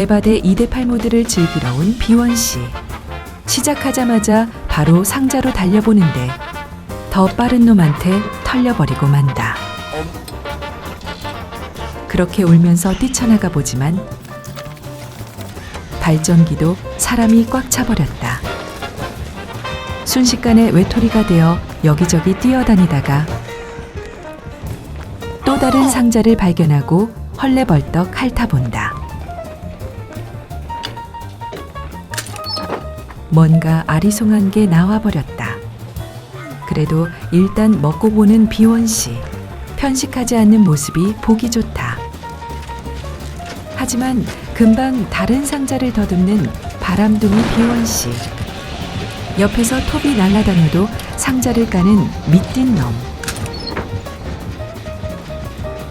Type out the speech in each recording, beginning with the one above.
대바대 2대8 모드를 즐기러 온 비원 씨. 시작하자마자 바로 상자로 달려보는데 더 빠른 놈한테 털려버리고 만다. 그렇게 울면서 뛰쳐나가 보지만 발전기도 사람이 꽉 차버렸다. 순식간에 외톨이가 되어 여기저기 뛰어다니다가 또 다른 상자를 발견하고 헐레벌떡 핥아본다. 뭔가 아리송한 게 나와버렸다. 그래도 일단 먹고 보는 비원 씨. 편식하지 않는 모습이 보기 좋다. 하지만 금방 다른 상자를 더듬는 바람둥이 비원 씨. 옆에서 톱이 날아다녀도 상자를 까는 미뛴 놈.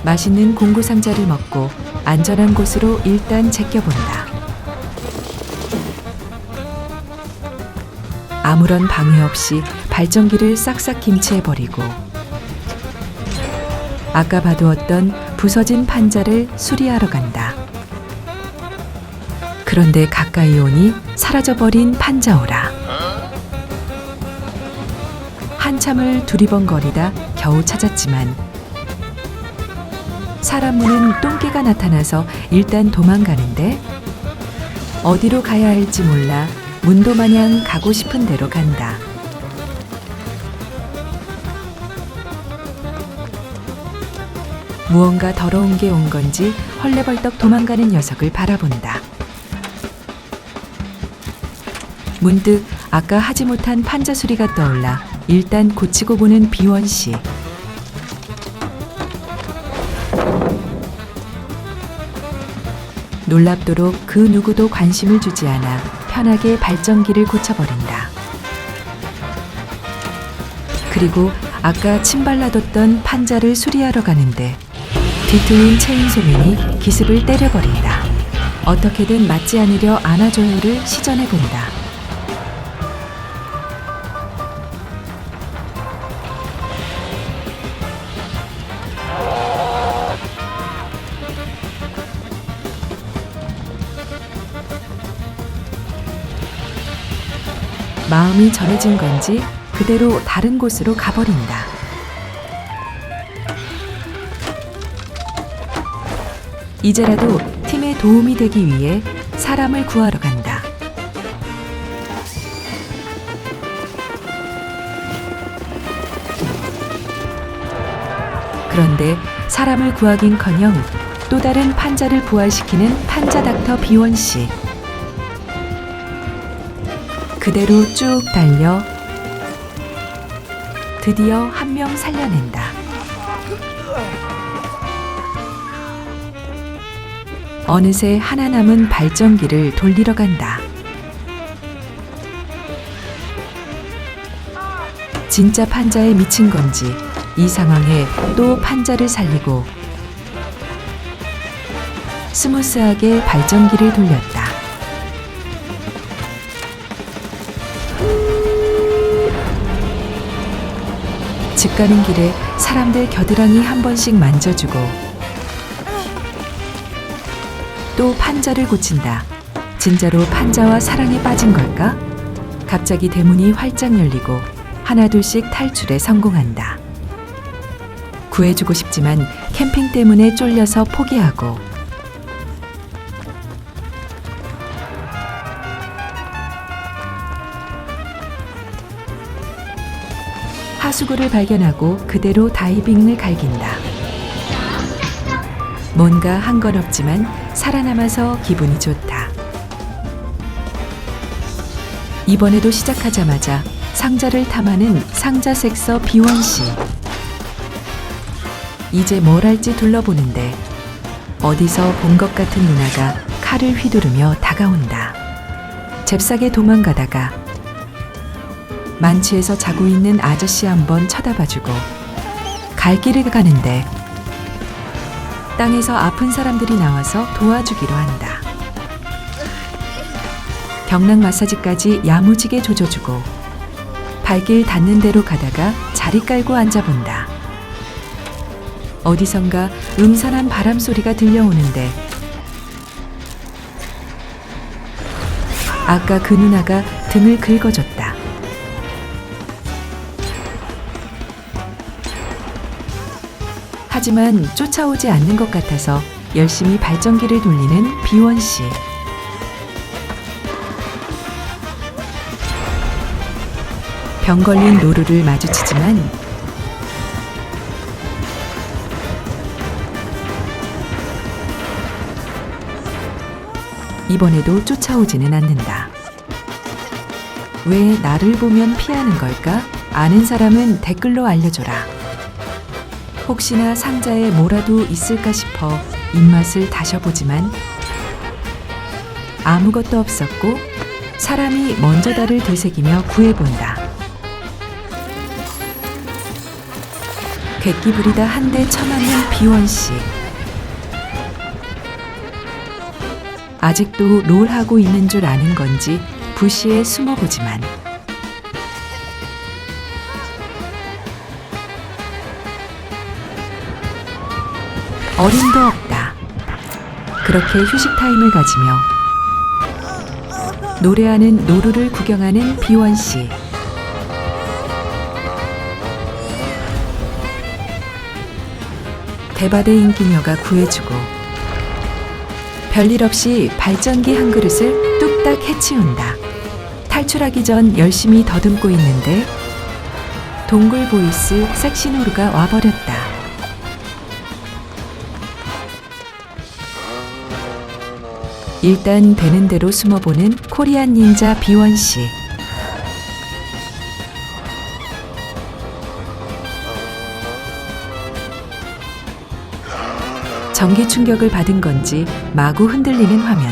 맛있는 공구 상자를 먹고 안전한 곳으로 일단 제껴본다. 아무런 방해 없이 발전기를 싹싹 김치해버리고 아까 봐두었던 부서진 판자를 수리하러 간다. 그런데 가까이 오니 사라져버린 판자오라. 한참을 두리번거리다 겨우 찾았지만 사람 문은 똥개가 나타나서 일단 도망가는데 어디로 가야 할지 몰라 문도 마냥 가고 싶은 대로 간다. 무언가 더러운 게 온 건지 헐레벌떡 도망가는 녀석을 바라본다. 문득 아까 하지 못한 판자 소리가 떠올라 일단 고치고 보는 비원 씨. 놀랍도록 그 누구도 관심을 주지 않아 편하게 발전기를 고쳐버린다. 그리고 아까 침발라뒀던 판자를 수리하러 가는데 뒤틀린 체인소맨이 기습을 때려버린다. 어떻게든 맞지 않으려 안아줘요를 시전해본다. 마음이 전해진 건지 그대로 다른 곳으로 가버린다. 이제라도 팀에 도움이 되기 위해 사람을 구하러 간다. 그런데 사람을 구하긴커녕 또 다른 판자를 부활시키는 판자 닥터 비원 씨. 그대로 쭉 달려 드디어 한 명 살려낸다. 어느새 하나 남은 발전기를 돌리러 간다. 진짜 판자에 미친 건지 이 상황에 또 판자를 살리고 스무스하게 발전기를 돌렸다. 집 가는 길에 사람들 겨드랑이 한 번씩 만져주고 또 판자를 고친다. 진짜로 판자와 사랑에 빠진 걸까? 갑자기 대문이 활짝 열리고 하나둘씩 탈출에 성공한다. 구해주고 싶지만 캠핑 때문에 쫄려서 포기하고 하수구를 발견하고 그대로 다이빙을 갈긴다. 뭔가 한 건 없지만 살아남아서 기분이 좋다. 이번에도 시작하자마자 상자를 탐하는 상자 섹서 비원 씨. 이제 뭘 할지 둘러보는데 어디서 본 것 같은 누나가 칼을 휘두르며 다가온다. 잽싸게 도망가다가 만취해서 자고 있는 아저씨 한 번 쳐다봐주고 갈 길을 가는데 땅에서 아픈 사람들이 나와서 도와주기로 한다. 경락 마사지까지 야무지게 조져주고 발길 닿는 대로 가다가 자리 깔고 앉아본다. 어디선가 음산한 바람 소리가 들려오는데 아까 그 누나가 등을 긁어줬다. 하지만 쫓아오지 않는 것 같아서 열심히 발전기를 돌리는 비원 씨. 병 걸린 노루를 마주치지만 이번에도 쫓아오지는 않는다. 왜 나를 보면 피하는 걸까? 아는 사람은 댓글로 알려줘라. 혹시나 상자에 뭐라도 있을까 싶어 입맛을 다셔보지만 아무것도 없었고 사람이 먼저 달을 되새기며 구해본다. 객기 부리다 한 대 쳐맞는 비원 씨. 아직도 롤하고 있는 줄 아는 건지 부시에 숨어보지만 어림도 없다. 그렇게 휴식 타임을 가지며 노래하는 노루를 구경하는 비원 씨. 대바대 인기녀가 구해주고 별일 없이 발전기 한 그릇을 뚝딱 해치운다. 탈출하기 전 열심히 더듬고 있는데 동굴 보이스 섹시노루가 와버렸다. 일단 되는 대로 숨어보는 코리안 닌자 비원 씨. 전기 충격을 받은 건지 마구 흔들리는 화면.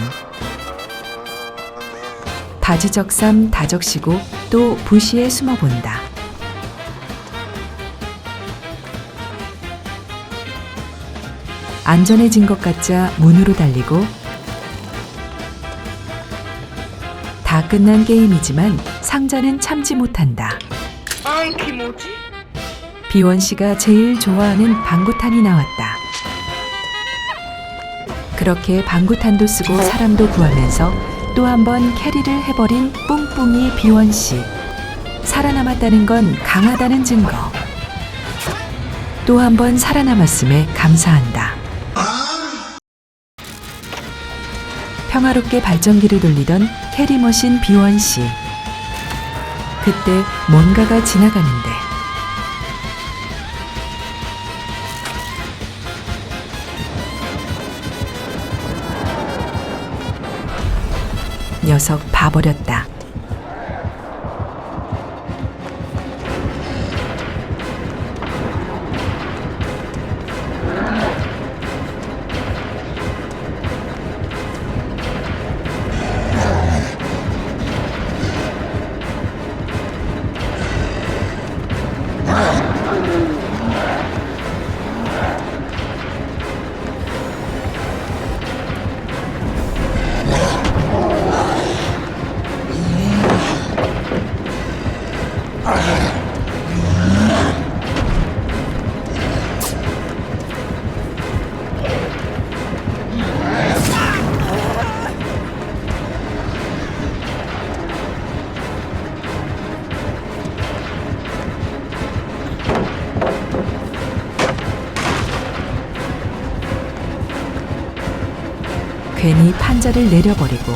다지적삼 다적시고 또 부시에 숨어본다. 안전해진 것 같자 문으로 달리고 다 끝난 게임이지만 상자는 참지 못한다. 아, 기모지? 비원 씨가 제일 좋아하는 방구탄이 나왔다. 그렇게 방구탄도 쓰고 사람도 구하면서 또 한 번 캐리를 해버린 뿡뿡이 비원 씨. 살아남았다는 건 강하다는 증거. 또 한 번 살아남았음에 감사한다. 평화롭게 발전기를 돌리던 캐리머신 비원 씨. 그때 뭔가가 지나가는데 녀석 봐버렸다. 괜히 판자를 내려버리고.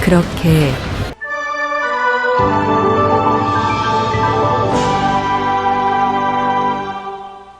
그렇게